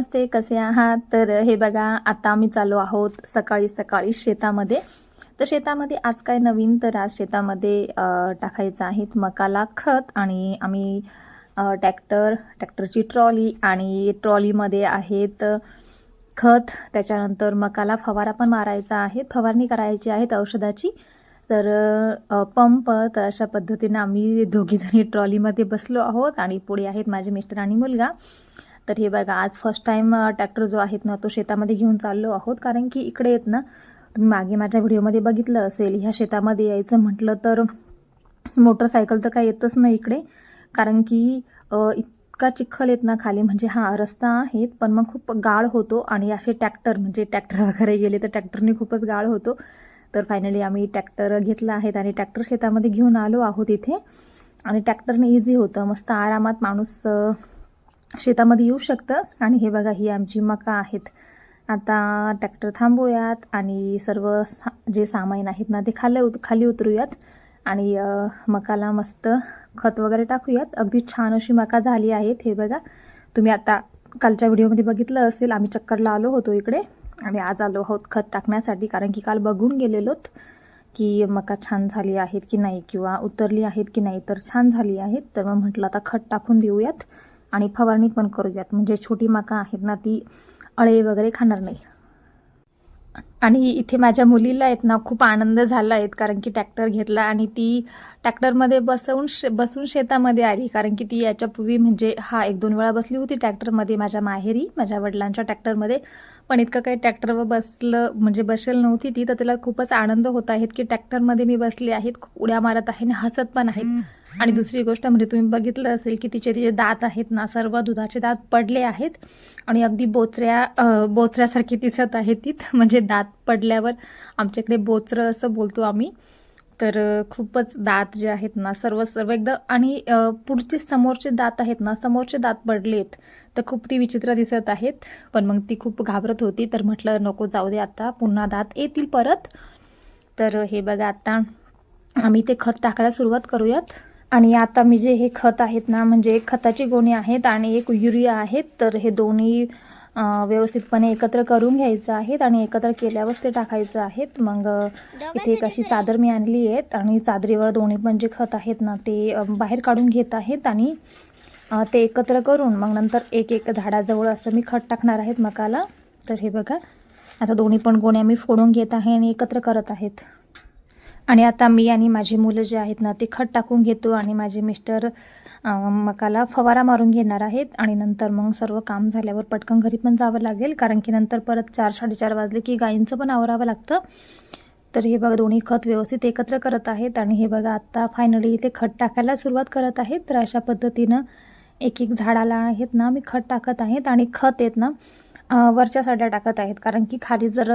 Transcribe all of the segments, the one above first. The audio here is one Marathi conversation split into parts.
नमस्ते कसे आहात? तर हे बघा आता आम्ही चालू आहोत सकाळी सकाळी शेतामध्ये. तर शेतामध्ये आज काय नवीन? तर आज शेतामध्ये टाकायचं आहेत मकाला खत आणि आम्ही टॅक्टर ट्रॅक्टर ट्रॅक्टरची ट्रॉली आणि ट्रॉलीमध्ये आहेत खत. त्याच्यानंतर मकाला फवारा पण मारायचा आहे. फवारणी करायची आहेत औषधाची. तर पंप. तर अशा पद्धतीनं आम्ही दोघीजणी ट्रॉलीमध्ये बसलो आहोत आणि पुढे आहेत माझे मिस्टर आणि मुलगा. तर हे बघा आज फर्स्ट टाईम ट्रॅक्टर जो आहेत ना तो शेतामध्ये घेऊन चाललो आहोत. कारण की इकडे येत ना तुम्ही मागे माझ्या व्हिडिओमध्ये बघितलं असेल ह्या शेतामध्ये यायचं म्हटलं तर मोटरसायकल तर काही येतच नाही इकडे. कारण की इतका चिखल येत ना खाली म्हणजे हा रस्ता आहेत पण मग खूप गाळ होतो. आणि असे ट्रॅक्टर म्हणजे ट्रॅक्टर वगैरे गेले तर ट्रॅक्टरने खूपच गाळ होतो. तर फायनली आम्ही ट्रॅक्टर घेतला आहेत आणि ट्रॅक्टर शेतामध्ये घेऊन आलो आहोत इथे. आणि ट्रॅक्टरने इझी होतं. मस्त आरामात माणूस शेतामध्ये येऊ शकतं. आणि हे बघा ही आमची मका आहेत. आता ट्रॅक्टर थांबूयात आणि सर्व सा जे सामान आहेत ना ते खाली उत खाली उतरूयात. आणि मकाला मस्त खत वगैरे टाकूयात. अगदी छान अशी मका झाली आहेत. हे बघा तुम्ही आता कालच्या व्हिडिओमध्ये बघितलं असेल आम्ही चक्करला आलो होतो इकडे. आणि आज आलो आहोत खत टाकण्यासाठी कारण की काल बघून गेलेलोत की मका छान झाली आहेत की नाही किंवा उतरली आहेत की नाही तर छान झाली आहेत. तर मग म्हटलं आता खत टाकून देऊयात. आणि फवारणी पण करूयात. म्हणजे छोटी माका आहेत ना ती अळे वगैरे खाणार नाही. आणि इथे माझ्या मुलीला आहेत ना खूप आनंद झाला आहेत कारण की ट्रॅक्टर घेतला आणि ती ट्रॅक्टरमध्ये बसवून शे बसून शेतामध्ये आली. कारण की ती याच्यापूर्वी म्हणजे हा एक दोन वेळा बसली होती ट्रॅक्टरमध्ये माझ्या माहेरी माझ्या वडिलांच्या ट्रॅक्टरमध्ये. पण इतकं काही ट्रॅक्टरवर बसलं म्हणजे बसेल नव्हती ती तर तिला खूपच आनंद होत आहेत की ट्रॅक्टरमध्ये मी बसली आहेत खूप उड्या मारत आहे आणि हसत पण आहेत. आणि दुसरी गोष्ट म्हणजे तुम्ही बघितलं असेल की तिचे तिचे दात आहेत ना सर्व दुधाचे दात पडले आहेत. आणि अगदी बोचऱ्या बोचऱ्यासारखी दिसत आहे ती. म्हणजे दात पडल्यावर आमच्याकडे बोचरं असं बोलतो आम्ही. तर खूपच दात जे आहेत ना सर्व सर्व एकदम आणि पुढचे समोरचे दात आहेत ना समोरचे दात पडलेत तर खूप ती विचित्र दिसत आहेत. पण मग ती खूप घाबरत होती. तर म्हटलं नको जाऊ दे आता पुन्हा दात येतील परत. तर हे बघा आता आम्ही ते खत टाकायला सुरुवात करूयात. आणि आता मी जे हे खत आहेत ना म्हणजे एक खताची गोणी आहेत आणि एक युरिया आहेत तर हे दोन्ही व्यवस्थितपणे एकत्र करून घ्यायचं आहेत आणि एकत्र केल्यावरच ते टाकायचं आहेत. मग इथे एक अशी चादर मी आणली आहेत आणि चादरीवर दोन्ही पण जे खत आहेत ना ते बाहेर काढून घेत आहेत आणि ते एकत्र करून मग नंतर एक एक झाडाजवळ असं मी खत टाकणार आहेत मकाला. तर हे बघा आता दोन्ही पण गोण्या मी फोडून घेत आहे आणि एकत्र करत आहेत. आणि आता मी आणि माझी मुलं जे आहेत ना ते खत टाकून घेतो आणि माझे मिस्टर मकाला फवारा मारून घेणार आहेत. आणि नंतर मग सर्व काम झाल्यावर पटकन घरी पण जावं लागेल. कारण की नंतर परत चार साडेचार वाजले की गाईंचं पण आवरावं लागतं. तर हे बघा दोन्ही खत व्यवस्थित एकत्र करत आहेत. आणि हे बघा आत्ता फायनली इथे खत टाकायला सुरुवात करत आहेत. तर अशा पद्धतीनं एक एक झाडाला आहेत ना मी खत टाकत आहेत. आणि खत आहेत ना वरच्या साईडला टाकत आहेत. कारण की खाली जर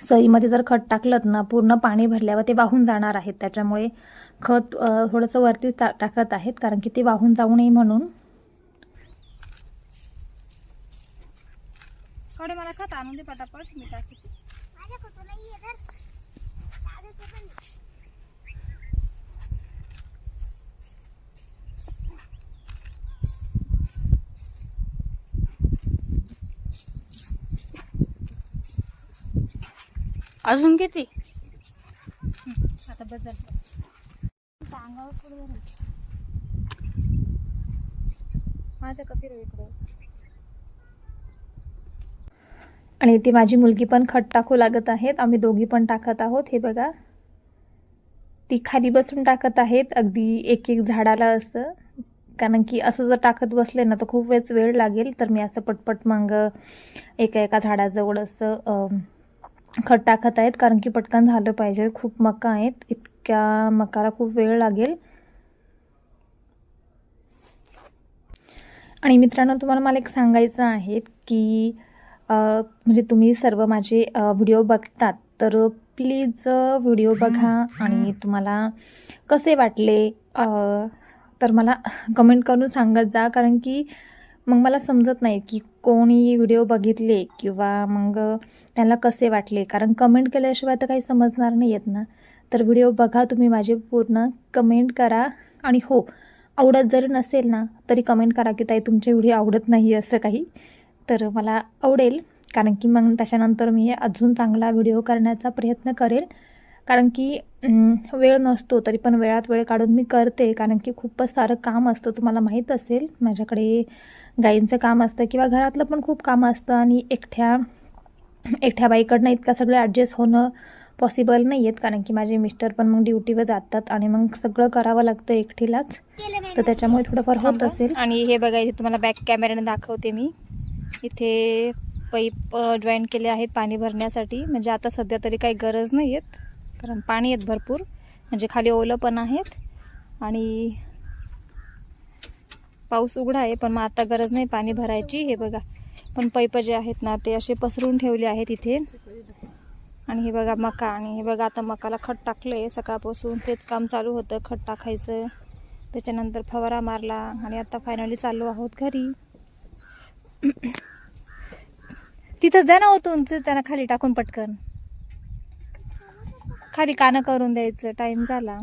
सईमध्ये जर खत टाकलं ना पूर्ण पाणी भरल्यावर ते वाहून जाणार आहेत. त्याच्यामुळे खत थोडंसं वरती टा टाकत आहेत कारण की ते वाहून जाऊ नये म्हणून. मला खत आणून दे पटापट मी टाकते. अजून किती? आता बदल. अंगावर पुढे माझ्या कधी इकडे. आणि ती माझी मुलगी पण खत टाकू लागत आहेत. आम्ही दोघी पण टाकत आहोत. हे बघा. ती खाली बसून टाकत आहेत. अगदी एक एक झाडाला असं. कारण की असं जर टाकत बसले ना तर खूप वेळच वेळ लागेल. तर मी असं पटपट मग एका एका झाडाजवळ असं खत टाकत आहेत कारण की पटकन झालं पाहिजे. खूप मका आहेत. इतक्या मकाला खूप वेळ लागेल. आणि मित्रांनो तुम्हाला मला एक सांगायचं आहे की म्हणजे तुम्ही सर्व माझे व्हिडिओ बघतात तर प्लीज व्हिडिओ बघा आणि तुम्हाला कसे वाटले? तर मला कमेंट करून सांगत जा कारण की मग मला समजत नाही की कोणी व्हिडिओ बघितले किंवा मग त्यांना कसे वाटले. कारण कमेंट केल्याशिवाय तर काही समजणार नाही आहेत ना. तर व्हिडिओ बघा तुम्ही माझे पूर्ण. कमेंट करा. आणि हो आवडत जरी नसेल ना तरी कमेंट करा की ताई तुमचे व्हिडिओ आवडत नाही असं काही. तर मला आवडेल. कारण की मग त्याच्यानंतर मी अजून चांगला व्हिडिओ करण्याचा प्रयत्न करेल. कारण की वेळ नसतो तरी पण वेळात वेळ काढून मी करते. कारण की खूपच सारं काम असतं तुम्हाला माहीत असेल. माझ्याकडे गाईंचं काम असतं किंवा घरातलं पण खूप काम असतं आणि एकट्या एकट्या बाईकडनं इतकं सगळं ॲडजस्ट होणं पॉसिबल नाही आहेत कारण की माझे मिस्टर पण मग ड्युटीवर जातात आणि मग सगळं करावं लागतं एकटीलाच. तर त्याच्यामुळे थोडंफार होत असेल. आणि हे बघा इथे तुम्हाला बॅक कॅमेऱ्याने दाखवते मी. इथे पाईप जॉईन केले आहेत पाणी भरण्यासाठी. म्हणजे आता सध्या तरी काही गरज नाही आहेत कारण पाणी आहेत भरपूर. म्हणजे खाली ओलं पण आहेत आणि पाऊस उघडा आहे पण मग आता गरज नाही पाणी भरायची. हे बघा पण पैप जे आहेत ना ते असे पसरून ठेवले आहेत इथे. आणि हे बघा मका आणि हे बघा आता मकाला खत टाकलं आहे सकाळपासून. तेच काम चालू होतं खत टाकायचं. त्याच्यानंतर फवारा मारला आणि आता फायनली चाललो आहोत घरी. तिथंच द्या ना हो ओतून ते त्यांना खाली टाकून पटकन. खाली कानं करून द्यायचं टाइम झाला.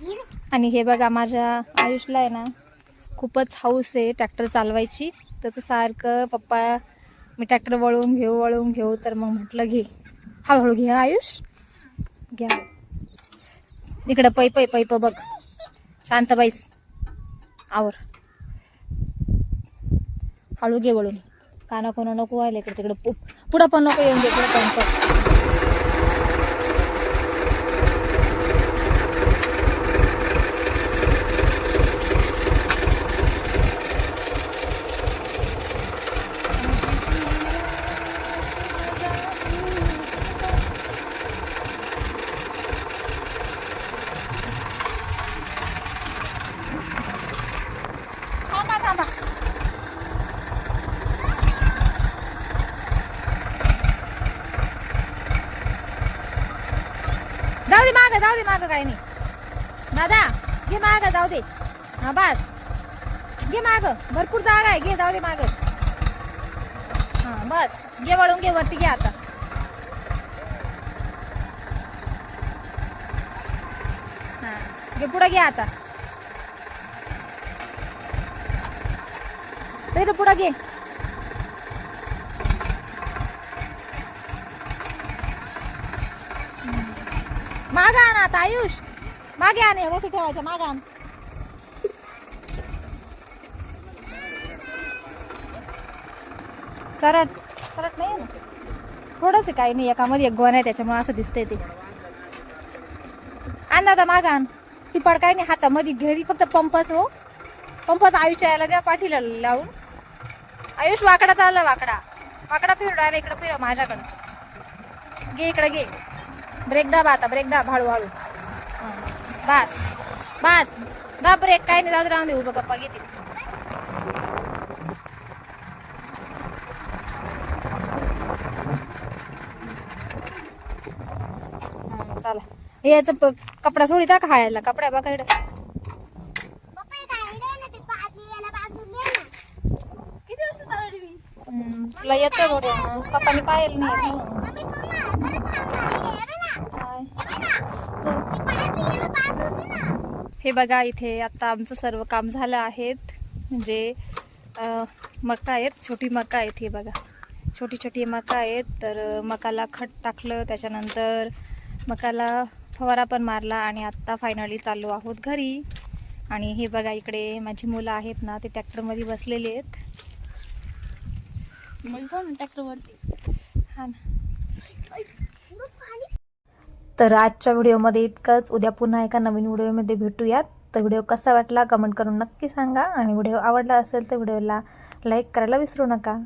घेऊ. आणि हे बघा माझ्या आयुषला आहे ना खूपच हाऊस आहे ट्रॅक्टर चालवायची. तर तो सारखं पप्पा मी ट्रॅक्टर वळवून घेऊ वळवून घेऊ तर मग म्हटलं घे. हळूहळू घे हा आयुष. घ्या. इकडं पैप आहे पैप बघ. शांत बाईस आवर. हळू घे वळून. काना कोणा नको व्हायला इकडे तिकडे पु- पुढं पण नको येऊन दे पण. जाऊ दे माग जाऊ दे माग काही नाही. दादा घे माग जाऊ दे. हा बस. घे माग. भरपूर जागा आहे. घे जाऊ दे माग. हा बस. घे वळून घे वरती घे आता. हा घे पुढं घे आता. पुढे पुढं घे. मागा आण आता आयुष. मागे आण हे वस्तू ठेवायच्या माग आण. सरट सरट नाही आहे ना. थोडंच काही नाही एकामध्ये एक गोन आहे त्याच्यामुळे असं दिसतंय ते. आण दादा मागा आण. ती पडकाय नाही हातामध्ये घरी फक्त पंपच हो. पंपच आयुष्य यायला द्या पाठीला लावून. आयुष वाकडा चालला वाकडा. वाकडा फिरू डायरेक्ट इकडं फिरव माझ्याकडं. घे इकडं घे. ब्रेक दाब आता ब्रेक दाब हळूहळू. बस बस दाब ब्रेक काय नाही जाऊ राहून दे उभं पप्पा घेते हं, चला याचं कपडा सोडी टाका खायला कपडा बघा इकडं तुला येतं पप्पानी पाहिलं नाही मम्मी सोड ना खरंच चांगला आयडिया आहे ना काय? हे बघ ना ती पाजली याला बाजून दे ना हे बघा इथे आता आमचं सर्व काम झालं आहेत. म्हणजे मका आहेत छोटी मका आहेत हे बघा. छोटी छोटी मका आहेत तर मकाला खत टाकलं त्याच्यानंतर मकाला फवारा पण मारला आणि आत्ता फायनली चाललो आहोत घरी. आणि हे बघा इकडे माझी मुलं आहेत ना ते ट्रॅक्टरमध्ये बसलेले आहेत. ट्रॅक्टर वरती हा ना. तर आजच्या व्हिडिओमध्ये इतकंच. उद्या पुन्हा एका नवीन व्हिडिओमध्ये भेटूयात. तर व्हिडिओ कसा वाटला कमेंट करून नक्की सांगा. आणि व्हिडिओ आवडला असेल तर व्हिडिओला लाईक करायला विसरू नका.